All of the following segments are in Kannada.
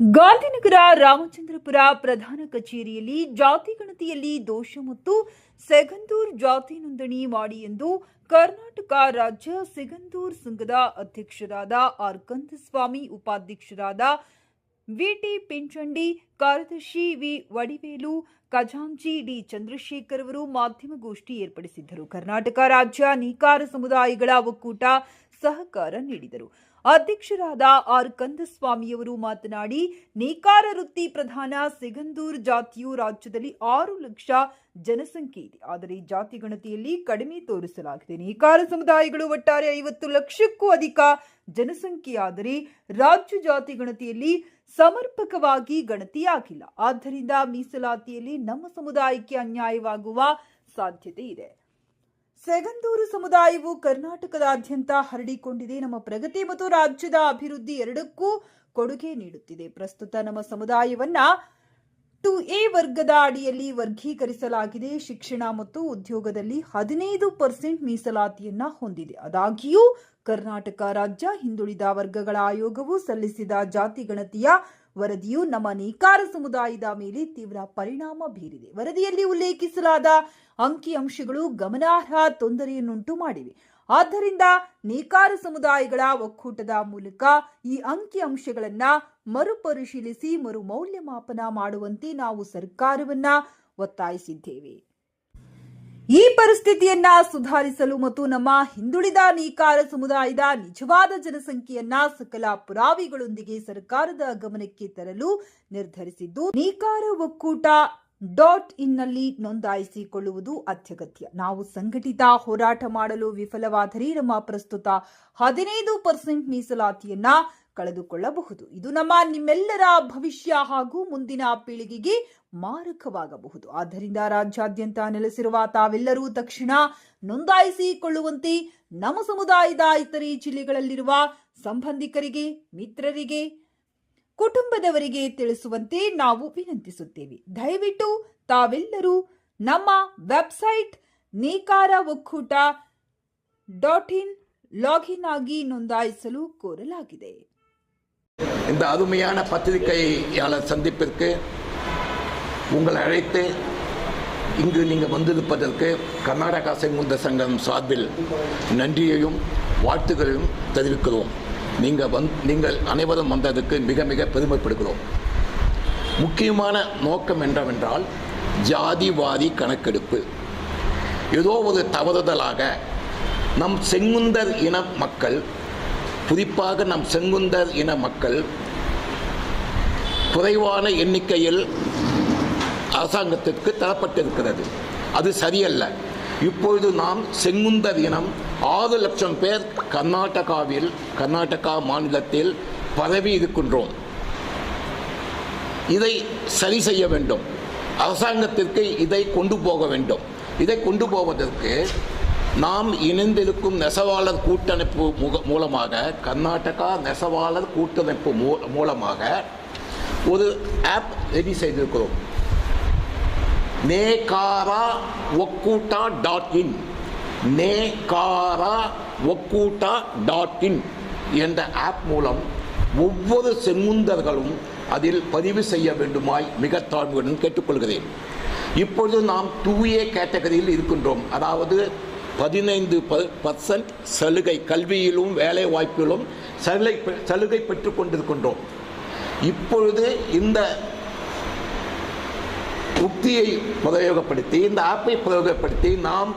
ಗಾಂಧಿನಗರ ರಾಮಚಂದ್ರಪುರ ಪ್ರಧಾನ ಕಚೇರಿಯಲ್ಲಿ ಜಾತಿ ಗಣತಿಯಲ್ಲಿ ದೋಷ ಮತ್ತು ಸೆಗಂದೂರ್ ಜಾತಿ ನೋಂದಣಿ ಮಾಡಿ ಎಂದು ಕರ್ನಾಟಕ ರಾಜ್ಯ ಸಿಗಂದೂರ್ ಸಂಘದ ಅಧ್ಯಕ್ಷರಾದ ಆರ್ ಕಂದಸ್ವಾಮಿ ಉಪಾಧ್ಯಕ್ಷರಾದ ವಿಟಿ ಪಿಂಚಂಡಿ, ಕಾರ್ಯದರ್ಶಿ ವಿ. ವಡಿವೇಲು, ಖಜಾಂಚಿ ಡಿ. ಚಂದ್ರಶೇಖರ್ ಅವರು ಮಾಧ್ಯಮಗೋಷ್ಠಿ ಏರ್ಪಡಿಸಿದ್ದರು. ಕರ್ನಾಟಕ ರಾಜ್ಯ ನೇಕಾರ ಸಮುದಾಯಗಳ ಒಕ್ಕೂಟ ಸಹಕಾರ ನೀಡಿದರು. ಅಧ್ಯಕ್ಷರಾದ ಆರ್ ಕಂದಸ್ವಾಮಿಯವರು ಮಾತನಾಡಿ, ನೇಕಾರ ವೃತ್ತಿ ಪ್ರಧಾನ ಸಿಗಂದೂರ್ ಜಾತಿಯು ರಾಜ್ಯದಲ್ಲಿ ಆರು ಲಕ್ಷ ಜನಸಂಖ್ಯೆ ಇದೆ. ಆದರೆ ಜಾತಿ ಗಣತಿಯಲ್ಲಿ ಕಡಿಮೆ ತೋರಿಸಲಾಗಿದೆ. ನೇಕಾರ ಸಮುದಾಯಗಳು ಒಟ್ಟಾರೆ ಐವತ್ತು ಲಕ್ಷಕ್ಕೂ ಅಧಿಕ ಜನಸಂಖ್ಯೆಯಾದರೆ ರಾಜ್ಯ ಜಾತಿ ಗಣತಿಯಲ್ಲಿ ಸಮರ್ಪಕವಾಗಿ ಗಣತಿಯಾಗಿಲ್ಲ. ಆದ್ದರಿಂದ ಮೀಸಲಾತಿಯಲ್ಲಿ ನಮ್ಮ ಸಮುದಾಯಕ್ಕೆ ಅನ್ಯಾಯವಾಗುವ ಸಾಧ್ಯತೆ ಇದೆ. ಸೆಗಂದೂರು ಸಮುದಾಯವು ಕರ್ನಾಟಕದಾದ್ಯಂತ ಹರಡಿಕೊಂಡಿದೆ. ನಮ್ಮ ಪ್ರಗತಿ ಮತ್ತು ರಾಜ್ಯದ ಅಭಿವೃದ್ಧಿ ಎರಡಕ್ಕೂ ಕೊಡುಗೆ ನೀಡುತ್ತಿದೆ. ಪ್ರಸ್ತುತ ನಮ್ಮ ಸಮುದಾಯವನ್ನ ಟು ಎ ವರ್ಗದ ಅಡಿಯಲ್ಲಿ ವರ್ಗೀಕರಿಸಲಾಗಿದೆ. ಶಿಕ್ಷಣ ಮತ್ತು ಉದ್ಯೋಗದಲ್ಲಿ ಹದಿನೈದು ಪರ್ಸೆಂಟ್ ಮೀಸಲಾತಿಯನ್ನ ಹೊಂದಿದೆ. ಆದಾಗ್ಯೂ ಕರ್ನಾಟಕ ರಾಜ್ಯ ಹಿಂದುಳಿದ ವರ್ಗಗಳ ಆಯೋಗವು ಸಲ್ಲಿಸಿದ ಜಾತಿ ಗಣತಿಯ ವರದಿಯು ನಮ್ಮ ನೇಕಾರ ಸಮುದಾಯದ ಮೇಲೆ ತೀವ್ರ ಪರಿಣಾಮ ಬೀರಿದೆ. ವರದಿಯಲ್ಲಿ ಉಲ್ಲೇಖಿಸಲಾದ ಅಂಕಿಅಂಶಗಳು ಗಮನಾರ್ಹ ತೊಂದರೆಯನ್ನುಂಟು ಮಾಡಿವೆ. ಆದ್ದರಿಂದ ನೇಕಾರ ಸಮುದಾಯಗಳ ಒಕ್ಕೂಟದ ಮೂಲಕ ಈ ಅಂಕಿಅಂಶಗಳನ್ನ ಮರುಪರಿಶೀಲಿಸಿ ಮರು ಮೌಲ್ಯಮಾಪನ ಮಾಡುವಂತೆ ನಾವು ಸರ್ಕಾರವನ್ನ ಒತ್ತಾಯಿಸಿದ್ದೇವೆ. ಈ ಪರಿಸ್ಥಿತಿಯನ್ನ ಸುಧಾರಿಸಲು ಮತ್ತು ನಮ್ಮ ಹಿಂದುಳಿದ ನೀಕಾರ ಸಮುದಾಯದ ನಿಜವಾದ ಜನಸಂಖ್ಯೆಯನ್ನ ಸಕಲ ಪುರಾವೆಗಳೊಂದಿಗೆ ಸರ್ಕಾರದ ಗಮನಕ್ಕೆ ತರಲು ನಿರ್ಧರಿಸಿದ್ದು ನೀಕಾರ ಒಕ್ಕೂಟ ಡಾಟ್ ಇನ್ನಲ್ಲಿ ನೋಂದಾಯಿಸಿಕೊಳ್ಳುವುದು ಅತ್ಯಗತ್ಯ. ನಾವು ಸಂಘಟಿತ ಹೋರಾಟ ಮಾಡಲು ವಿಫಲವಾದರೆ ನಮ್ಮ ಪ್ರಸ್ತುತ ಹದಿನೈದು ಪರ್ಸೆಂಟ್ ಮೀಸಲಾತಿಯನ್ನ ಕಳೆದುಕೊಳ್ಳಬಹುದು. ಇದು ನಮ್ಮ ನಿಮ್ಮೆಲ್ಲರ ಭವಿಷ್ಯ ಹಾಗೂ ಮುಂದಿನ ಪೀಳಿಗೆಗೆ ಮಾರಕವಾಗಬಹುದು. ಆದ್ದರಿಂದ ರಾಜ್ಯಾದ್ಯಂತ ನೆಲೆಸಿರುವ ತಾವೆಲ್ಲರೂ ತಕ್ಷಣ ನೋಂದಾಯಿಸಿಕೊಳ್ಳುವಂತೆ ನಮ್ಮ ಸಮುದಾಯದ ಇತರೆ ಜಿಲ್ಲೆಗಳಲ್ಲಿರುವ ಸಂಬಂಧಿಕರಿಗೆ, ಮಿತ್ರರಿಗೆ, ಕುಟುಂಬದವರಿಗೆ ತಿಳಿಸುವಂತೆ ನಾವು ವಿನಂತಿಸುತ್ತೇವೆ. ದಯವಿಟ್ಟು ತಾವೆಲ್ಲರೂ ನಮ್ಮ ವೆಬ್ಸೈಟ್ ನೇಕಾರ ಒಕ್ಕೂಟ ಡಾಟ್ ಇನ್ ಲಾಗಿನ್ ಆಗಿ ನೋಂದಾಯಿಸಲು ಕೋರಲಾಗಿದೆ. இந்த அருமையான பத்திரிகையாளர் சந்திப்பிற்கு உங்களை அழைத்து இங்கு நீங்கள் வந்திருப்பதற்கு கர்நாடகா செங்குந்த சங்கம் சார்பில் நன்றியையும் வாழ்த்துக்களையும் தெரிவிக்கிறோம். நீங்கள் வந் நீங்கள் அனைவரும் வந்ததுக்கு மிக மிக பெருமைப்படுகிறோம். முக்கியமான நோக்கம் என்னவென்றால் ஜாதிவாதி கணக்கெடுப்பு. ஏதோ ஒரு தவறுதலாக நம் செங்குந்தர் இன மக்கள் குறிப்பாக நம் செங்குந்தர் இன மக்கள் குறைவான எண்ணிக்கையில் அரசாங்கத்திற்கு தரப்பட்டிருக்கிறது. அது சரியல்ல. இப்பொழுது நாம் செங்குந்தர் இனம் ஆறு லட்சம் பேர் கர்நாடகாவில் கர்நாடகா மாநிலத்தில் பரவி இருக்கின்றோம். இதை சரி செய்ய வேண்டும். அரசாங்கத்திற்கு இதை கொண்டு போக வேண்டும். இதை கொண்டு போவதற்கு நாம் இணைந்திருக்கும் நெசவாளர் கூட்டமைப்பு முக மூலமாக கர்நாடகா நெசவாளர் கூட்டமைப்பு மூ- மூலமாக ஒரு ஆப் ரெடி செய்திருக்கிறோம். நேகாரா ஒக்கூட்டா டாட் இன் நேகாரா ஒக்கூட்டா டாட் இன் என்ற ஆப் மூலம் ஒவ்வொரு செங்குந்தர்களும் அதில் பதிவு செய்ய வேண்டுமாய் மிக தாழ்வுடன் கேட்டுக்கொள்கிறேன். இப்பொழுது நாம் டூ ஏ கேட்டகரியில் இருக்கின்றோம். அதாவது பதினைந்து பர்சன்ட் சலுகை கல்வியிலும் வேலை வாய்ப்பிலும் சலுகை பெ- சலுகை பெற்று கொண்டிருக்கின்றோம். இப்பொழுது இந்த உக்தியை பிரயோகப்படுத்தி இந்த ஆப்பை பிரயோகப்படுத்தி நாம்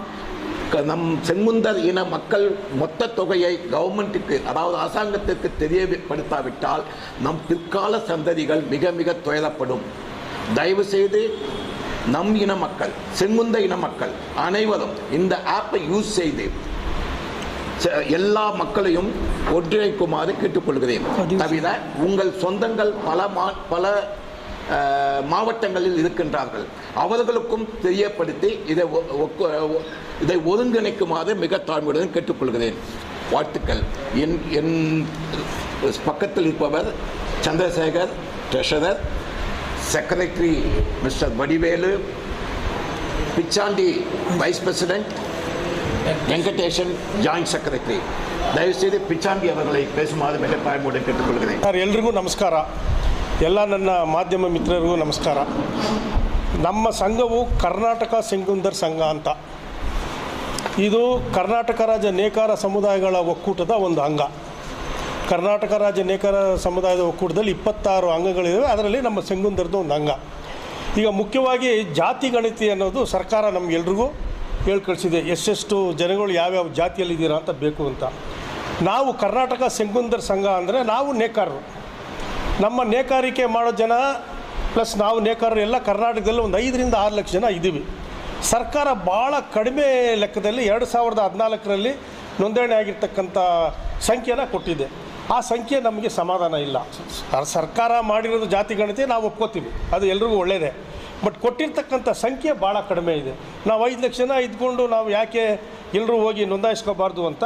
க- நம் செங்குந்தர் இன மக்கள் மொத்த தொகையை கவர்மெண்ட்டுக்கு அதாவது அரசாங்கத்திற்கு தெரியப்படுத்தாவிட்டால் நம் பிற்கால சந்ததிகள் மிக மிக துயரப்படும். தயவு செய்து நம் இன மக்கள் செங்குந்த இன மக்கள் அனைவரும் இந்த ஆப்பை யூஸ் செய்து எல்லா மக்களையும் ஒன்றிணைக்குமாறு கேட்டுக்கொள்கிறேன். தவிர உங்கள் சொந்தங்கள் பல மா பல மாவட்டங்களில் இருக்கின்றார்கள். அவர்களுக்கும் தெரியப்படுத்தி இதை இதை ஒருங்கிணைக்குமாறு மிக தாழ்மையுடன் கேட்டுக்கொள்கிறேன். வாழ்த்துக்கள். என் என் பக்கத்தில் இருப்பவர் Chandrasekhar treasurer Secretary mister Vadivelu, Pichandi Vice president Venkatesan joint secretary ದಯವಿಸಿ ಪಿಚಾಂಗಿ ಅವರಲ್ಲಿ ಬೇಸುಮಾದ ಮೇಲೆ ಪಾಯಮೂಡ ಕೆಟ್ಟುಕೊಳ್ಳುತ್ತೇನೆ ಸರ್ ಎಲ್ರಿಗೂ ನಮಸ್ಕಾರ ಎಲ್ಲ ನನ್ನ ಮಾಧ್ಯಮ ಮಿತ್ರರಿಗೂ ನಮಸ್ಕಾರ ನಮ್ಮ ಸಂಘವು ಕರ್ನಾಟಕ ಸಿಂಗುಂದರ್ ಸಂಘ ಅಂತ ಇದು ಕರ್ನಾಟಕ ರಾಜ್ಯ ನೇಕಾರ ಸಮುದಾಯಗಳ ಒಕ್ಕೂಟದ ಒಂದು ಅಂಗ ಕರ್ನಾಟಕ ರಾಜ್ಯ ನೇಕಾರ ಸಮುದಾಯದ ಒಕ್ಕೂಟದಲ್ಲಿ ಇಪ್ಪತ್ತಾರು ಅಂಗಗಳಿವೆ. ಅದರಲ್ಲಿ ನಮ್ಮ ಸಿಂಗುಂದರದ್ದು ಒಂದು ಅಂಗ. ಈಗ ಮುಖ್ಯವಾಗಿ ಜಾತಿ ಗಣತಿ ಅನ್ನೋದು ಸರ್ಕಾರ ನಮಗೆಲ್ರಿಗೂ ಹೇಳಿ ಕಳಿಸಿದೆ ಎಷ್ಟೆಷ್ಟು ಜನಗಳು ಯಾವ್ಯಾವ ಜಾತಿಯಲ್ಲಿದ್ದೀರಾ ಅಂತ ಬೇಕು ಅಂತ. ನಾವು ಕರ್ನಾಟಕ ಸಂಗುಂದರ ಸಂಘ ಅಂದರೆ ನಾವು ನೇಕಾರರು. ನಮ್ಮ ನೇಕಾರಿಕೆ ಮಾಡೋ ಜನ ಪ್ಲಸ್ ನಾವು ನೇಕಾರರು ಎಲ್ಲ ಕರ್ನಾಟಕದಲ್ಲಿ ಒಂದು ಐದರಿಂದ ಆರು ಲಕ್ಷ ಜನ ಇದ್ದೀವಿ. ಸರ್ಕಾರ ಭಾಳ ಕಡಿಮೆ ಲೆಕ್ಕದಲ್ಲಿ ಎರಡು ಸಾವಿರದ ಹದಿನಾಲ್ಕರಲ್ಲಿ ನೋಂದಣಿ ಆಗಿರ್ತಕ್ಕಂಥ ಸಂಖ್ಯೆನ ಕೊಟ್ಟಿದೆ. ಆ ಸಂಖ್ಯೆ ನಮಗೆ ಸಮಾಧಾನ ಇಲ್ಲ. ಸರ್ಕಾರ ಮಾಡಿರೋದು ಜಾತಿ ಗಣತಿ ನಾವು ಒಪ್ಕೋತೀವಿ. ಅದು ಎಲ್ರಿಗೂ ಒಳ್ಳೆಯದೇ ಬಟ್ ಕೊಟ್ಟಿರ್ತಕ್ಕಂಥ ಸಂಖ್ಯೆ ಭಾಳ ಕಡಿಮೆ ಇದೆ. ನಾವು ಐದು ಲಕ್ಷ ಜನ ಇದ್ಕೊಂಡು ನಾವು ಯಾಕೆ ಎಲ್ಲರೂ ಹೋಗಿ ನೋಂದಾಯಿಸ್ಕೋಬಾರ್ದು ಅಂತ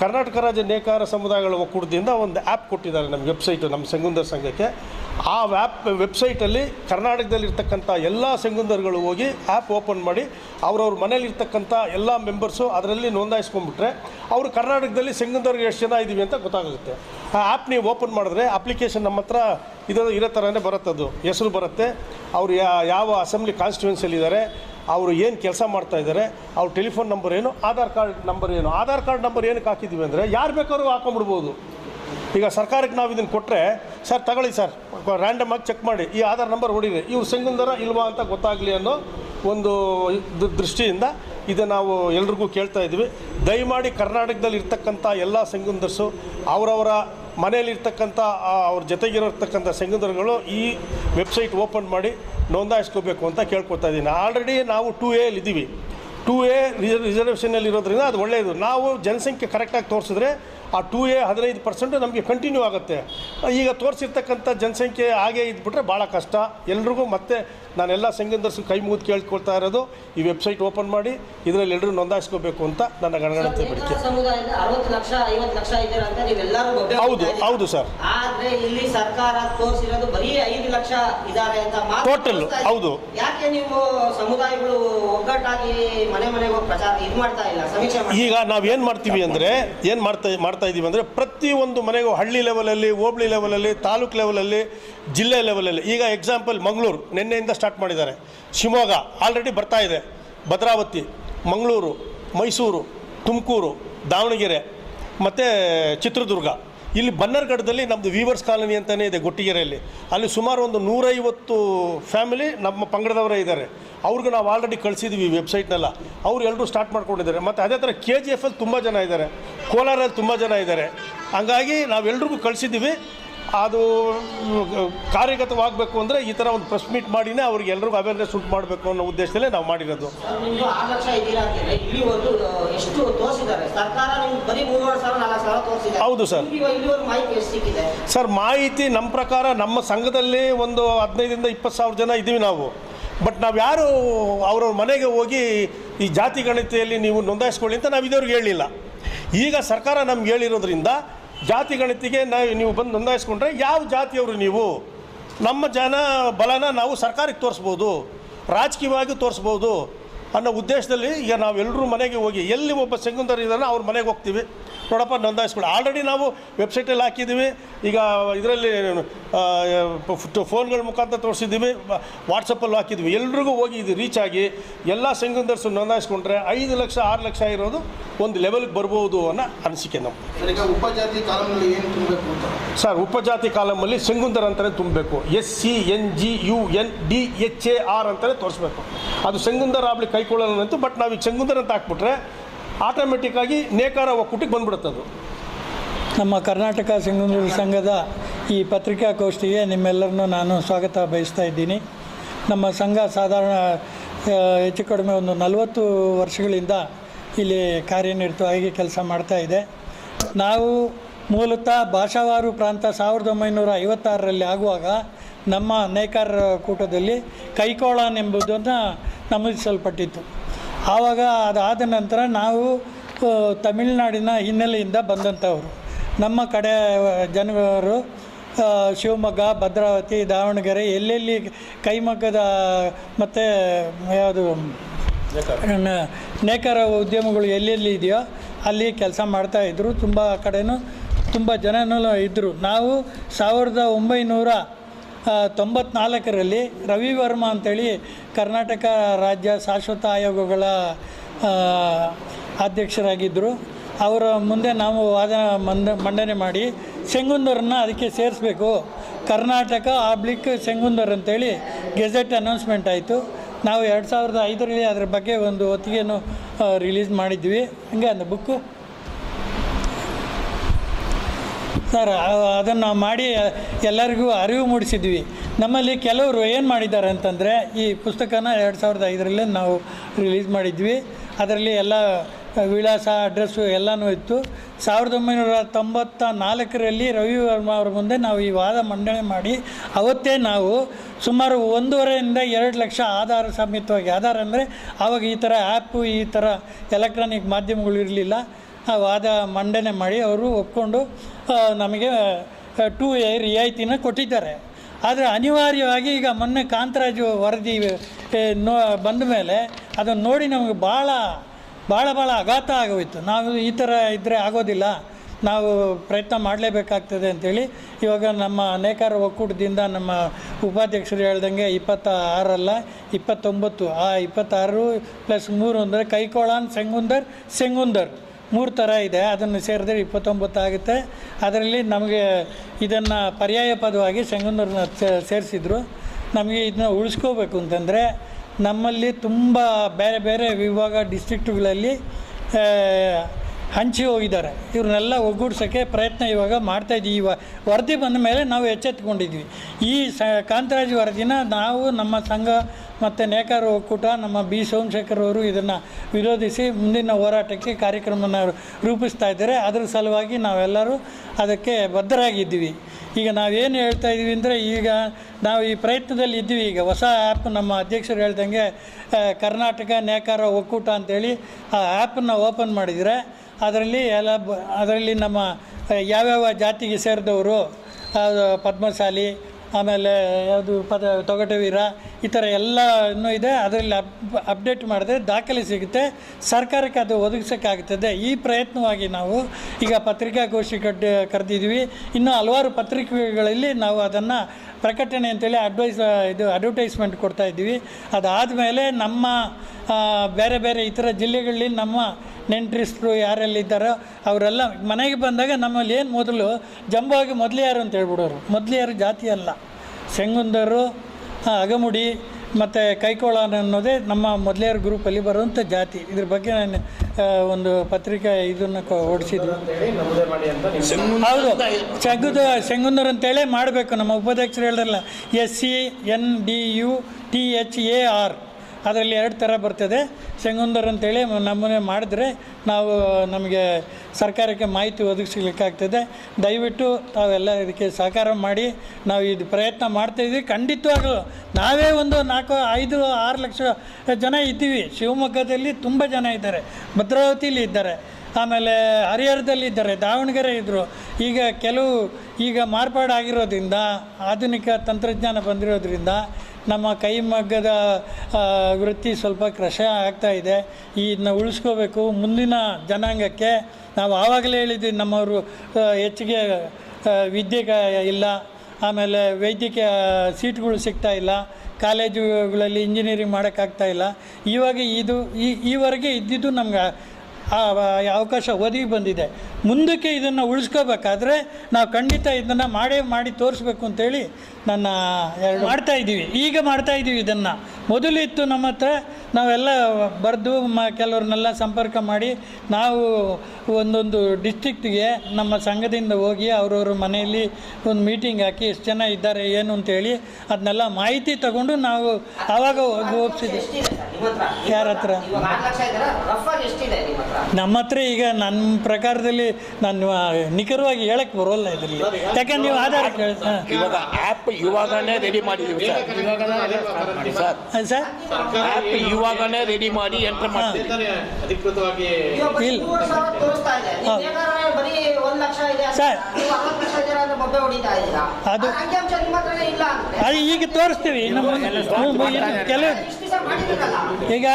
ಕರ್ನಾಟಕ ರಾಜ್ಯ ನೇಕಾರ ಸಮುದಾಯಗಳ ಒಕ್ಕೂಟದಿಂದ ಒಂದು ಆ್ಯಪ್ ಕೊಟ್ಟಿದ್ದಾರೆ ನಮ್ಮ ವೆಬ್ಸೈಟು ನಮ್ಮ ಸಂಗುಂದರ್ ಸಂಘಕ್ಕೆ. ಆ ವ್ಯಾಪ್ ವೆಬ್ಸೈಟಲ್ಲಿ ಕರ್ನಾಟಕದಲ್ಲಿರ್ತಕ್ಕಂಥ ಎಲ್ಲ ಸಂಗುಂದರ್ಗಳು ಹೋಗಿ ಆ್ಯಪ್ ಓಪನ್ ಮಾಡಿ ಅವ್ರವ್ರ ಮನೇಲಿರ್ತಕ್ಕಂಥ ಎಲ್ಲ ಮೆಂಬರ್ಸು ಅದರಲ್ಲಿ ನೋಂದಾಯಿಸ್ಕೊಂಡ್ಬಿಟ್ರೆ ಅವರು ಕರ್ನಾಟಕದಲ್ಲಿ ಸಂಗುಂದರ್ಗೆ ಎಷ್ಟು ಜನ ಇದ್ದೀವಿ ಅಂತ ಗೊತ್ತಾಗುತ್ತೆ. ಆ ಆ್ಯಪ್ ನೀವು ಓಪನ್ ಮಾಡಿದ್ರೆ ಅಪ್ಲಿಕೇಶನ್ ನಮ್ಮ ಹತ್ರ ಇದರ ಇರೋ ಥರನೇ ಬರುತ್ತದು ಹೆಸರು ಬರುತ್ತೆ. ಅವರು ಯಾವ ಅಸೆಂಬ್ಲಿ ಕಾನ್ಸ್ಟಿಟ್ಯೂನ್ಸಿಯಲ್ಲಿದ್ದಾರೆ ಅವರು ಏನು ಕೆಲಸ ಮಾಡ್ತಾ ಇದ್ದಾರೆ ಅವ್ರ ಟೆಲಿಫೋನ್ ನಂಬರ್ ಏನು, ಆಧಾರ್ ಕಾರ್ಡ್ ನಂಬರ್ ಏನು. ಆಧಾರ್ ಕಾರ್ಡ್ ನಂಬರ್ ಏನಕ್ಕೆ ಹಾಕಿದ್ದೀವಿ ಅಂದರೆ ಯಾರು ಬೇಕಾದ್ರೂ ಹಾಕೊಂಡ್ಬಿಡ್ಬೋದು. ಈಗ ಸರ್ಕಾರಕ್ಕೆ ನಾವು ಇದನ್ನು ಕೊಟ್ಟರೆ ಸರ್, ತಗೊಳ್ಳಿ ಸರ್ ರ್ಯಾಂಡಮ್ ಆಗಿ ಚೆಕ್ ಮಾಡಿ, ಈ ಆಧಾರ್ ನಂಬರ್ ಹೊಡಿರಿ. ಇವ್ರು ಸಂಘಂದರ ಇಲ್ವಾ ಅಂತ ಗೊತ್ತಾಗಲಿ ಅನ್ನೋ ಒಂದು ದೃಷ್ಟಿಯಿಂದ ಇದು ನಾವು ಎಲ್ರಿಗೂ ಕೇಳ್ತಾ ಇದ್ವಿ. ದಯಮಾಡಿ ಕರ್ನಾಟಕದಲ್ಲಿ ಇರ್ತಕ್ಕಂಥ ಎಲ್ಲ ಸಂಘಂದರ್ಸು ಅವರವರ ಮನೆಯಲ್ಲಿರ್ತಕ್ಕಂಥ ಅವ್ರ ಜೊತೆಗಿರತಕ್ಕಂಥ ಸೆಂಗುಂದರ್ಗಳು ಈ ವೆಬ್ಸೈಟ್ ಓಪನ್ ಮಾಡಿ ನೋಂದಾಯಿಸ್ಕೋಬೇಕು ಅಂತ ಕೇಳ್ಕೊತಾ ಇದ್ದೀನಿ. ಆಲ್ರೆಡಿ ನಾವು ಟೂ ಎಲ್ಲಿ ಇದ್ದೀವಿ. ಟೂ ಎ ರಿಸರ್ವೇಷನಲ್ಲಿ ಇರೋದ್ರಿಂದ ಅದು ಒಳ್ಳೆಯದು. ನಾವು ಜನಸಂಖ್ಯೆ ಕರೆಕ್ಟಾಗಿ ತೋರಿಸಿದ್ರೆ ಆ ಟೂ ಎ ಹದಿನೈದು ಪರ್ಸೆಂಟ್ ನಮಗೆ ಕಂಟಿನ್ಯೂ ಆಗುತ್ತೆ. ಈಗ ತೋರಿಸಿರ್ತಕ್ಕಂಥ ಜನಸಂಖ್ಯೆ ಹಾಗೆ ಇದ್ಬಿಟ್ರೆ ಭಾಳ ಕಷ್ಟ. ಎಲ್ರಿಗೂ ಮತ್ತೆ ನಾನೆಲ್ಲ ಸಂಗಂದರ್ಸು ಕೈ ಮುಗಿದು ಕೇಳ್ಕೊಳ್ತಾ ಇರೋದು ಈ ವೆಬ್ಸೈಟ್ ಓಪನ್ ಮಾಡಿ ಇದರಲ್ಲಿ ಎಲ್ಲರೂ ನೋಂದಾಯಿಸ್ಕೋಬೇಕು ಅಂತ ನನ್ನ ಗಣಗಣತೆ ಬಿಡಿಕೆ ಹೌದು, ಹೌದು ಸರ್. ಟೋಟಲ್. ಹೌದು. ಈಗ ನಾವೇನು ಮಾಡ್ತೀವಿ ಅಂದರೆ ಏನು ಮಾಡ್ತಾ ಮಾಡ್ತಾ ಇದ್ದೀವಿ ಅಂದರೆ ಒಂದು ಮನೆಗೂ ಹಳ್ಳಿ ಲೆವೆಲಲ್ಲಿ ಹೋಬಳಿ ಲೆವೆಲಲ್ಲಿ ತಾಲೂಕು ಲೆವೆಲಲ್ಲಿ ಜಿಲ್ಲೆ ಲೆವೆಲಲ್ಲಿ ಈಗ ಎಕ್ಸಾಂಪಲ್ ಮಂಗಳೂರು ನಿನ್ನೆಯಿಂದ ಸ್ಟಾರ್ಟ್ ಮಾಡಿದ್ದಾರೆ. ಶಿವಮೊಗ್ಗ ಆಲ್ರೆಡಿ ಬರ್ತಾ ಇದೆ. ಭದ್ರಾವತಿ, ಮಂಗಳೂರು, ಮೈಸೂರು, ತುಮಕೂರು, ದಾವಣಗೆರೆ, ಮತ್ತು ಚಿತ್ರದುರ್ಗ. ಇಲ್ಲಿ ಬನ್ನರ್ಗಡದಲ್ಲಿ ನಮ್ಮದು ವೀವರ್ಸ್ ಕಾಲೋನಿ ಅಂತಲೇ ಇದೆ ಗೊಟ್ಟಿಗೆರೆಯಲ್ಲಿ ಅಲ್ಲಿ ಸುಮಾರು ಒಂದು ನೂರೈವತ್ತು ಫ್ಯಾಮಿಲಿ ನಮ್ಮ ಪಂಗಡದವರೇ ಇದ್ದಾರೆ. ಅವ್ರಿಗೆ ನಾವು ಆಲ್ರೆಡಿ ಕಳಿಸಿದ್ವಿ ವೆಬ್ಸೈಟ್ನೆಲ್ಲ ಅವ್ರು ಎಲ್ಲರೂ ಸ್ಟಾರ್ಟ್ ಮಾಡ್ಕೊಂಡಿದ್ದಾರೆ. ಮತ್ತು ಅದೇ ಥರ ಕೆ ಜಿ ಎಫಲ್ಲಿ ತುಂಬ ಜನ ಇದ್ದಾರೆ. ಕೋಲಾರಲ್ಲಿ ತುಂಬ ಜನ ಇದ್ದಾರೆ. ಹಂಗಾಗಿ ನಾವೆಲ್ರಿಗೂ ಕಳಿಸಿದ್ದೀವಿ ಅದು ಕಾರ್ಯಗತವಾಗಬೇಕು ಅಂದರೆ ಈ ಥರ ಒಂದು ಪ್ರೆಸ್ ಮೀಟ್ ಮಾಡಿನೇ ಅವ್ರಿಗೆ ಎಲ್ಲರಿಗೂ ಅವೇರ್ನೆಸ್ ಉಂಟು ಮಾಡಬೇಕು ಅನ್ನೋ ಉದ್ದೇಶದಲ್ಲೇ ನಾವು ಮಾಡಿರೋದು. ಹೌದು ಸರ್. ಸರ್ ಮಾಹಿತಿ ನಮ್ಮ ಪ್ರಕಾರ ನಮ್ಮ ಸಂಘದಲ್ಲಿ ಒಂದು ಹದಿನೈದರಿಂದ ಇಪ್ಪತ್ತು ಸಾವಿರ ಜನ ಇದ್ದೀವಿ ನಾವು. ಬಟ್ ನಾವು ಯಾರು ಅವ್ರವ್ರ ಮನೆಗೆ ಹೋಗಿ ಈ ಜಾತಿ ಗಣತಿಯಲ್ಲಿ ನೀವು ನೋಂದಾಯಿಸ್ಕೊಳ್ಳಿ ಅಂತ ನಾವು ಇದುವರೆಗೆ ಹೇಳಿಲ್ಲ. ಈಗ ಸರ್ಕಾರ ನಮ್ಗೆ ಹೇಳಿರೋದ್ರಿಂದ ಜಾತಿ ಗಣತಿಗೆ ನಾವು ನೀವು ಬಂದು ನೋಂದಾಯಿಸ್ಕೊಂಡ್ರೆ ಯಾವ ಜಾತಿಯವರು ನೀವು? ನಮ್ಮ ಜನ ಬಲನ ನಾವು ಸರ್ಕಾರಕ್ಕೆ ತೋರಿಸ್ಬೋದು, ರಾಜಕೀಯವಾಗಿ ತೋರಿಸ್ಬೋದು ಅನ್ನೋ ಉದ್ದೇಶದಲ್ಲಿ ಈಗ ನಾವೆಲ್ಲರೂ ಮನೆಗೆ ಹೋಗಿ, ಎಲ್ಲಿ ಒಬ್ಬ ಸೆಂಗುಂದರ್ ಇದ್ದಾನೆ ಅವ್ರ ಮನೆಗೆ ಹೋಗ್ತೀವಿ. ನೋಡಪ್ಪ ನೋಂದಾಯಿಸ್ಕೊಳ್ಳಿ ಆಲ್ರೆಡಿ ನಾವು ವೆಬ್ಸೈಟಲ್ಲಿ ಹಾಕಿದ್ದೀವಿ. ಈಗ ಇದರಲ್ಲಿ ಫೋನ್ಗಳ ಮುಖಾಂತರ ತೋರಿಸಿದ್ದೀವಿ. ವಾಟ್ಸಪ್ಪಲ್ಲೂ ಹಾಕಿದ್ವಿ ಎಲ್ರಿಗೂ ಹೋಗಿ ಇದು ರೀಚ್ ಆಗಿ, ಎಲ್ಲ ಸೆಂಗುಂದರ್ಸು ನೋಂದಾಯಿಸ್ಕೊಂಡ್ರೆ ಐದು ಲಕ್ಷ, ಆರು ಲಕ್ಷ ಇರೋದು ಒಂದು ಲೆವೆಲ್ಗೆ ಬರ್ಬೋದು ಅನ್ನೋ ಅನಿಸಿಕೆ ನಾವು. ಸರ್, ಈಗ ಉಪಜಾತಿ ಕಾಲಂನಲ್ಲಿ ಏನು ತುಂಬಬೇಕು ಅಂತ? ಸರ್ ಉಪಜಾತಿ ಕಾಲಮಲ್ಲಿ ಸೆಂಗುಂದರ್ ಅಂತಲೇ ತುಂಬಬೇಕು. S C N G U N D H A R ಅಂತಲೇ ತೋರಿಸ್ಬೇಕು. ಅದು ಸೆಂಗುಂದರ್ ಆಗ್ಲಿ ಅಂತ ಬಟ್ ನಾವು ಈಗ ಸೆಂಗುಂದರ್ ಅಂತ ಹಾಕ್ಬಿಟ್ರೆ ಆಟೋಮೆಟಿಕ್ಕಾಗಿ ನೇಕಾರ ಒಕ್ಕೂಟಕ್ಕೆ ಬಂದ್ಬಿಡುತ್ತೆ ಅದು. ನಮ್ಮ ಕರ್ನಾಟಕ ಸಿಂಗನೂರು ಸಂಘದ ಈ ಪತ್ರಿಕಾಗೋಷ್ಠಿಗೆ ನಿಮ್ಮೆಲ್ಲರನ್ನೂ ನಾನು ಸ್ವಾಗತ ಬಯಸ್ತಾ ಇದ್ದೀನಿ. ನಮ್ಮ ಸಂಘ ಸಾಧಾರಣ ಹೆಚ್ಚು ಕಡಿಮೆ ಒಂದು ನಲವತ್ತು ವರ್ಷಗಳಿಂದ ಇಲ್ಲಿ ಕಾರ್ಯನಿರತವಾಗಿ ಕೆಲಸ ಮಾಡ್ತಾ ಇದೆ. ನಾವು ಮೂಲತಃ ಭಾಷಾವಾರು ಪ್ರಾಂತ ಸಾವಿರದ ಒಂಬೈನೂರ ಐವತ್ತಾರರಲ್ಲಿ ಆಗುವಾಗ ನಮ್ಮ ನೇಕಾರ ಕೂಟದಲ್ಲಿ ಕೈಕೋಳನ್ ಎಂಬುದನ್ನು ನಮೂದಿಸಲ್ಪಟ್ಟಿತ್ತು. ಆವಾಗ ಅದಾದ ನಂತರ ನಾವು ತಮಿಳುನಾಡಿನ ಹಿನ್ನೆಲೆಯಿಂದ ಬಂದಂಥವರು. ನಮ್ಮ ಕಡೆ ಜನರು ಶಿವಮೊಗ್ಗ, ಭದ್ರಾವತಿ, ದಾವಣಗೆರೆ ಎಲ್ಲೆಲ್ಲಿ ಕೈಮಗ್ಗದ, ಮತ್ತು ಯಾವುದು ನೇಕಾರ ಉದ್ಯಮಗಳು ಎಲ್ಲೆಲ್ಲಿ ಇದೆಯೋ ಅಲ್ಲಿ ಕೆಲಸ ಮಾಡ್ತಾಯಿದ್ರು ತುಂಬ ಕಡೆನೂ ತುಂಬ ಜನನೂ ಇದ್ದರು ನಾವು ಸಾವಿರದ ಒಂಬೈನೂರ ತೊಂಬತ್ನಾಲ್ಕರಲ್ಲಿ ರವಿವರ್ಮ ಅಂತೇಳಿ ಕರ್ನಾಟಕ ರಾಜ್ಯ ಶಾಶ್ವತ ಆಯೋಗಗಳ ಅಧ್ಯಕ್ಷರಾಗಿದ್ದರು ಅವರ ಮುಂದೆ ನಾವು ವಾದ ಮಂದ, ಮಂಡನೆ ಮಾಡಿ ಸೆಂಗುಂದೂರನ್ನು ಅದಕ್ಕೆ ಸೇರಿಸ್ಬೇಕು. ಕರ್ನಾಟಕ ಆಬ್ಲಿಕ್ ಸೆಂಗುಂದೂರ್ ಅಂತೇಳಿ ಗೆಜೆಟ್ ಅನೌನ್ಸ್ಮೆಂಟ್ ಆಯಿತು. ನಾವು ಎರಡು ಸಾವಿರದ ಐದರಲ್ಲಿ ಅದ್ರ ಬಗ್ಗೆ ಒಂದು ಹೊತ್ತಿಗೆಯನ್ನು ರಿಲೀಸ್ ಮಾಡಿದ್ವಿ. ಹಂಗೆ ಅಂದ ಬುಕ್ಕು ಸರ್ ಅದನ್ನು ಮಾಡಿ ಎಲ್ಲರಿಗೂ ಅರಿವು ಮೂಡಿಸಿದ್ವಿ. ನಮ್ಮಲ್ಲಿ ಕೆಲವರು ಏನು ಮಾಡಿದ್ದಾರೆ ಅಂತಂದರೆ, ಈ ಪುಸ್ತಕನ ಎರಡು ಸಾವಿರದ ಐದರಲ್ಲೇ ನಾವು ರಿಲೀಸ್ ಮಾಡಿದ್ವಿ. ಅದರಲ್ಲಿ ಎಲ್ಲ ವಿಳಾಸ ಅಡ್ರೆಸ್ಸು ಎಲ್ಲನೂ ಇತ್ತು. ಸಾವಿರದ ಒಂಬೈನೂರ ತೊಂಬತ್ತ ನಾಲ್ಕರಲ್ಲಿ ರವಿ ವರ್ಮ ಅವರ ಮುಂದೆ ನಾವು ಈ ವಾದ ಮಂಡನೆ ಮಾಡಿ, ಅವತ್ತೇ ನಾವು ಸುಮಾರು ಒಂದೂವರೆಯಿಂದ ಎರಡು ಲಕ್ಷ ಆಧಾರ ಸಮೇತವಾಗಿ ಆಧಾರ ಅಂದರೆ ಆವಾಗ ಈ ಥರ ಆ್ಯಪು, ಈ ಥರ ಎಲೆಕ್ಟ್ರಾನಿಕ್ ಮಾಧ್ಯಮಗಳು ಇರಲಿಲ್ಲ, ಆ ವಾದ ಮಂಡನೆ ಮಾಡಿ ಅವರು ಒಪ್ಕೊಂಡು ನಮಗೆ ಟೂ ಎ ರಿಯಾಯಿತಿನ ಕೊಟ್ಟಿದ್ದಾರೆ. ಆದರೆ ಅನಿವಾರ್ಯವಾಗಿ ಈಗ ಮೊನ್ನೆ ಕಾಂತರಾಜು ವರದಿ ನೋ, ಬಂದ ಮೇಲೆ ಅದನ್ನು ನೋಡಿ ನಮಗೆ ಭಾಳ ಭಾಳ ಭಾಳ ಆಘಾತ ಆಗೋಯಿತು. ನಾವು ಈ ಥರ ಇದ್ದರೆ ಆಗೋದಿಲ್ಲ. ನಾವು ಪ್ರಯತ್ನ ಮಾಡಲೇಬೇಕಾಗ್ತದೆ ಅಂತೇಳಿ ಇವಾಗ ನಮ್ಮ ನೇಕಾರ ಒಕ್ಕೂಟದಿಂದ ನಮ್ಮ ಉಪಾಧ್ಯಕ್ಷರು ಹೇಳ್ದಂಗೆ ಇಪ್ಪತ್ತ ಆರಲ್ಲ ಇಪ್ಪತ್ತೊಂಬತ್ತು. ಆ ಇಪ್ಪತ್ತಾರು ಪ್ಲಸ್ ಮೂರು ಅಂದರೆ ಕೈಕೋಳಾನ್ ಸೆಂಗುಂದರ್ ಸೆಂಗುಂದರ್. ಮೂರು ಥರ ಇದೆ. ಅದನ್ನು ಸೇರಿದ್ರೆ ಇಪ್ಪತ್ತೊಂಬತ್ತು ಆಗುತ್ತೆ. ಅದರಲ್ಲಿ ನಮಗೆ ಇದನ್ನು ಪರ್ಯಾಯ ಪದವಾಗಿ ಸೆಂಗುಂದರ್ನ ಸೇರಿಸಿದ್ರು. ನಮಗೆ ಇದನ್ನ ಉಳಿಸ್ಕೋಬೇಕು ಅಂತಂದರೆ ನಮ್ಮಲ್ಲಿ ತುಂಬ ಬೇರೆ ಬೇರೆ ವಿಭಾಗ ಡಿಸ್ಟ್ರಿಕ್ಟುಗಳಲ್ಲಿ ಆ, ಹಂಚಿ ಹೋಗಿದ್ದಾರೆ. ಇವ್ರನ್ನೆಲ್ಲ ಒಗ್ಗೂಡ್ಸೋಕ್ಕೆ ಪ್ರಯತ್ನ ಇವಾಗ ಮಾಡ್ತಾಯಿದ್ದೀವಿ ಇವಾಗ ವರದಿ ಬಂದ ಮೇಲೆ ನಾವು ಎಚ್ಚೆತ್ಕೊಂಡಿದ್ವಿ. ಈ ಸ ಕಾಂತರಾಜ್ ವರದಿನ ನಾವು ನಮ್ಮ ಸಂಘ ಮತ್ತು ನೇಕಾರ ಒಕ್ಕೂಟ, ನಮ್ಮ ಬಿ ಸೋಮಶೇಖರ್ ಅವರು ಇದನ್ನು ವಿರೋಧಿಸಿ ಮುಂದಿನ ಹೋರಾಟಕ್ಕೆ ಕಾರ್ಯಕ್ರಮನ ರೂಪಿಸ್ತಾ ಇದ್ದಾರೆ. ಅದರ ಸಲುವಾಗಿ ನಾವೆಲ್ಲರೂ ಅದಕ್ಕೆ ಬದ್ಧರಾಗಿದ್ದೀವಿ. ಈಗ ನಾವೇನು ಹೇಳ್ತಾ ಇದ್ದೀವಿ ಅಂದರೆ ಈಗ ನಾವು ಈ ಪ್ರಯತ್ನದಲ್ಲಿ ಇದ್ದೀವಿ. ಈಗ ಹೊಸ ಆ್ಯಪ್ ನಮ್ಮ ಅಧ್ಯಕ್ಷರು ಹೇಳ್ದಂಗೆ ಕರ್ನಾಟಕ ನೇಕಾರ ಒಕ್ಕೂಟ ಅಂತೇಳಿ ಆ ಆ್ಯಪನ್ನು ಓಪನ್ ಮಾಡಿದರೆ ಅದರಲ್ಲಿ ಎಲ್ಲ ಅದರಲ್ಲಿ ನಮ್ಮ ಯಾವ್ಯಾವ ಜಾತಿಗೆ ಸೇರಿದವರು ಪದ್ಮಶಾಲಿ, ಆಮೇಲೆ ಯಾವುದು ಪದ ತೊಗಟವೀರ ಈ ಥರ ಎಲ್ಲನೂ ಇದೆ. ಅದರಲ್ಲಿ ಅಪ್, ಅಪ್ಡೇಟ್ ಮಾಡಿದ್ರೆ ದಾಖಲೆ ಸಿಗುತ್ತೆ. ಸರ್ಕಾರಕ್ಕೆ ಅದು ಒದಗಿಸೋಕ್ಕಾಗ್ತದೆ. ಈ ಪ್ರಯತ್ನವಾಗಿ ನಾವು ಈಗ ಪತ್ರಿಕಾಗೋಷ್ಠಿ ಕಡ್, ಕರೆದಿದ್ದೀವಿ. ಇನ್ನೂ ಹಲವಾರು ಪತ್ರಿಕೆಗಳಲ್ಲಿ ನಾವು ಅದನ್ನು ಪ್ರಕಟಣೆ ಅಂತೇಳಿ ಅಡ್ವೈಸ್ ಇದು ಅಡ್ವರ್ಟೈಸ್ಮೆಂಟ್ ಕೊಡ್ತಾ ಇದ್ದೀವಿ. ಅದಾದಮೇಲೆ ನಮ್ಮ ಬೇರೆ ಬೇರೆ ಇತರ ಜಿಲ್ಲೆಗಳಲ್ಲಿ ನಮ್ಮ ನೆಂಟರಿಸ್ಟ್ರು ಯಾರೆಲ್ಲಿದ್ದಾರೋ ಅವರೆಲ್ಲ ಮನೆಗೆ ಬಂದಾಗ ನಮ್ಮಲ್ಲಿ ಏನು ಮೊದಲು ಜಂಬವಾಗಿ ಮೊದಲಿಯಾರು ಅಂತ ಹೇಳ್ಬಿಡೋರು. ಮೊದಲಿಯಾರು ಜಾತಿ ಅಲ್ಲ. ಸೆಂಗುಂದರು ಅಗಮುಡಿ ಮತ್ತು ಕೈಕೋಳ ಅನ್ನೋದೇ ನಮ್ಮ ಮೊದಲಿಯಾರ ಗ್ರೂಪಲ್ಲಿ ಬರುವಂಥ ಜಾತಿ. ಇದ್ರ ಬಗ್ಗೆ ನಾನು ಒಂದು ಪತ್ರಿಕೆ ಇದನ್ನು ಓಡಿಸಿದ್ವಿ. ಹೌದು. ಸೆಗುದ ಸೆಂಗುಂದರ್ ಅಂತೇಳಿ ಮಾಡಬೇಕು. ನಮ್ಮ ಉಪಾಧ್ಯಕ್ಷರು ಹೇಳಿದ್ರಲ್ಲ S C N D U T H A R ಅದರಲ್ಲಿ ಎರಡು ಥರ ಬರ್ತದೆ. ಸೆಂಗುಂದರ್ ಅಂತೇಳಿ ನಮ್ಮನೆ ಮಾಡಿದ್ರೆ ನಾವು ನಮಗೆ ಸರ್ಕಾರಕ್ಕೆ ಮಾಹಿತಿ ಒದಗಿಸ್ಲಿಕ್ಕಾಗ್ತದೆ. ದಯವಿಟ್ಟು ತಾವೆಲ್ಲ ಇದಕ್ಕೆ ಸಹಕಾರ ಮಾಡಿ, ನಾವು ಇದು ಪ್ರಯತ್ನ ಮಾಡ್ತಾಯಿದ್ವಿ ಖಂಡಿತವಾಗಲೂ ನಾವೇ ಒಂದು ನಾಲ್ಕು, ಐದು, ಆರು ಲಕ್ಷ ಜನ ಇದ್ದೀವಿ. ಶಿವಮೊಗ್ಗದಲ್ಲಿ ತುಂಬ ಜನ ಇದ್ದಾರೆ. ಭದ್ರಾವತಿಯಲ್ಲಿ ಇದ್ದಾರೆ. ಆಮೇಲೆ ಹರಿಹರದಲ್ಲಿ ಇದ್ದಾರೆ. ದಾವಣಗೆರೆ ಇದ್ದರು ಈಗ ಕೆಲವು ಈಗ ಮಾರ್ಪಾಡಾಗಿರೋದ್ರಿಂದ, ಆಧುನಿಕ ತಂತ್ರಜ್ಞಾನ ಬಂದಿರೋದ್ರಿಂದ ನಮ್ಮ ಕೈಮಗ್ಗದ ವೃತ್ತಿ ಸ್ವಲ್ಪ ಕ್ರಶ ಆಗ್ತಾ ಇದೆ. ಇದನ್ನ ಉಳಿಸ್ಕೋಬೇಕು. ಮುಂದಿನ ಜನಾಂಗಕ್ಕೆ ನಾವು ಆವಾಗಲೇ ಹೇಳಿದ್ವಿ, ನಮ್ಮವರು ಹೆಚ್ಚಿಗೆ ವಿದ್ಯೆ ಇಲ್ಲ. ಆಮೇಲೆ ವೈದ್ಯಕೀಯ ಸೀಟ್ಗಳು ಸಿಗ್ತಾ ಇಲ್ಲ. ಕಾಲೇಜುಗಳಲ್ಲಿ ಇಂಜಿನಿಯರಿಂಗ್ ಮಾಡೋಕ್ಕಾಗ್ತಾ ಇಲ್ಲ. ಇವಾಗ ಇದು, ಈ, ಈವರೆಗೆ ಇದ್ದಿದ್ದು ನಮ್ಗೆ ಆ ಅವಕಾಶ ಒದಗಿ ಬಂದಿದೆ. ಮುಂದಕ್ಕೆ ಇದನ್ನು ಉಳಿಸ್ಕೋಬೇಕಾದ್ರೆ ನಾವು ಖಂಡಿತ ಇದನ್ನು ಮಾಡೇ ಮಾಡಿ ತೋರಿಸ್ಬೇಕು ಅಂತೇಳಿ ನನ್ನ ಮಾಡ್ತಾ ಇದ್ದೀವಿ. ಈಗ ಮಾಡ್ತಾ ಇದ್ದೀವಿ ಇದನ್ನು. ಮೊದಲಿತ್ತು ನಮ್ಮ ಹತ್ರ ನಾವೆಲ್ಲ ಬರೆದು ಮ, ಕೆಲವ್ರನ್ನೆಲ್ಲ ಸಂಪರ್ಕ ಮಾಡಿ ನಾವು ಒಂದೊಂದು ಡಿಸ್ಟಿಕ್ಟಿಗೆ ನಮ್ಮ ಸಂಘದಿಂದ ಹೋಗಿ ಅವ್ರವ್ರ ಮನೆಯಲ್ಲಿ ಒಂದು ಮೀಟಿಂಗ್ ಹಾಕಿ ಎಷ್ಟು ಜನ ಇದ್ದಾರೆ, ಏನು ಅಂತೇಳಿ ಅದನ್ನೆಲ್ಲ ಮಾಹಿತಿ ತಗೊಂಡು ನಾವು ಆವಾಗ ಒಪ್ಸಿದ್ವಿ. ಯಾರ ಹತ್ರ? ಲಕ್ಷ ಇದ್ದೀರಾ ರಫ್ ಆಗಿ ಎಷ್ಟಿದೆ ನಿಮ್ಮ ಹತ್ರ ಈಗ ನನ್ನ ಪ್ರಕಾರದಲ್ಲಿ ನಾನು ನಿಖರವಾಗಿ ಹೇಳಕ್ಕೆ ಬರೋಲ್ಲ ಇದರಲ್ಲಿ. ಯಾಕಂದ್ರೆ ನೀವು ಆಧಾರ ಇವಾಗ ಆ್ಯಪ್ ಇವಾಗನೇ ರೆಡಿ ಮಾಡಿದ್ದೀವಿ ಸರ್. ಸರ್. ಹಾಂ ಸರ್? ಆ್ಯಪ್ ಇವಾಗನೇ ರೆಡಿ ಮಾಡಿ ಎಂಟರ್ ಮಾಡ್ತೀವಿ. ಇಲ್ಲ. ಇದ್ದೀರಾ ಅದು- ಅದು ಈಗ ತೋರಿಸ್ತೀವಿ. ಕೆಲವು ಈಗ?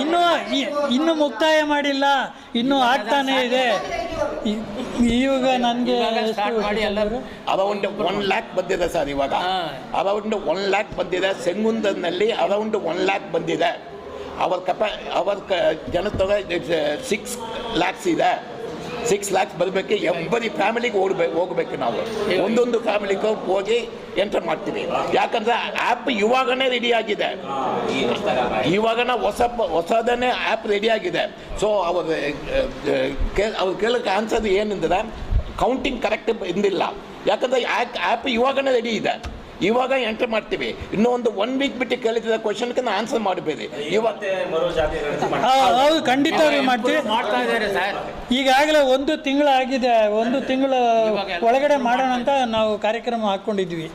ಇನ್ನೂ ಇನ್ನೂ ಮುಕ್ತಾಯ ಮಾಡಿಲ್ಲ. ಇನ್ನೂ ಆಗ್ತಾನೆ ಇದೆ. ಈ- ಇವಾಗ ನನಗೆ ಸ್ಟಾರ್ಟ್ ಮಾಡಿ ಎಲ್ಲರೂ ಅರೌಂಡ್ ಒನ್ ಲ್ಯಾಕ್ ಬಂದಿದೆ ಸರ್ ಇವಾಗ. ಅರೌಂಡ್ ಒನ್ ಲ್ಯಾಕ್ ಬಂದಿದೆ. ಸೆಂಗುಂದನಲ್ಲಿ ಅರೌಂಡ್ ಒನ್ ಲ್ಯಾಕ್ ಬಂದಿದೆ. ಅವರ ಕಪ ಅವರ ಕ ಜನತೊಗೆ ಸಿಕ್ಸ್ ಲ್ಯಾಕ್ಸ್ ಇದೆ. ಸಿಕ್ಸ್ ಲ್ಯಾಕ್ಸ್ ಬರಬೇಕು ಎಬ್ಬರಿ ಫ್ಯಾಮಿಲಿಗೆ ಓಡಬೇಕು ಹೋಗ್ಬೇಕು ನಾವು. ಒಂದೊಂದು ಫ್ಯಾಮಿಲಿಗೆ ಹೋಗಿ ಎಂಟರ್ ಮಾಡ್ತೀವಿ. ಯಾಕಂದ್ರೆ ಆ್ಯಪ್ ಇವಾಗನೇ ರೆಡಿ ಆಗಿದೆ. ಇವಾಗನ ಹೊಸ ಹೊಸದನ್ನೇ ಆ್ಯಪ್ ರೆಡಿ ಆಗಿದೆ. ಸೊ ಅವರು ಅವ್ರು ಕೇಳೋಕ್ಕೆ ಆನ್ಸರ್ ಏನಂದ್ರೆ ಕೌಂಟಿಂಗ್ ಕರೆಕ್ಟ್ ಇಂದಿಲ್ಲ. ಯಾಕಂದ್ರೆ ಆ್ಯಪ್ ಇವಾಗನೇ ರೆಡಿ ಇದೆ. ಇವಾಗ ಎಂಟರ್ ಮಾಡ್ತೀವಿ. ಇನ್ನೂ ಒಂದು ಒನ್ ವೀಕ್ ಬಿಟ್ಟು ಕೇಳಿದ ಕ್ವಶನ್ಗೆ ನಾವು ಆನ್ಸರ್ ಮಾಡಬೇಡಿ. ಇವಾಗ ಖಂಡಿತ ಹೌದು ಮಾಡ್ತೀವಿ. ಸರ್. ಈಗಾಗಲೇ ಒಂದು ತಿಂಗಳು ಆಗಿದೆ ಒಂದು ತಿಂಗಳ ಒಳಗಡೆ ಮಾಡೋಣ ಅಂತ ನಾವು ಕಾರ್ಯಕ್ರಮ ಹಾಕ್ಕೊಂಡಿದ್ವಿ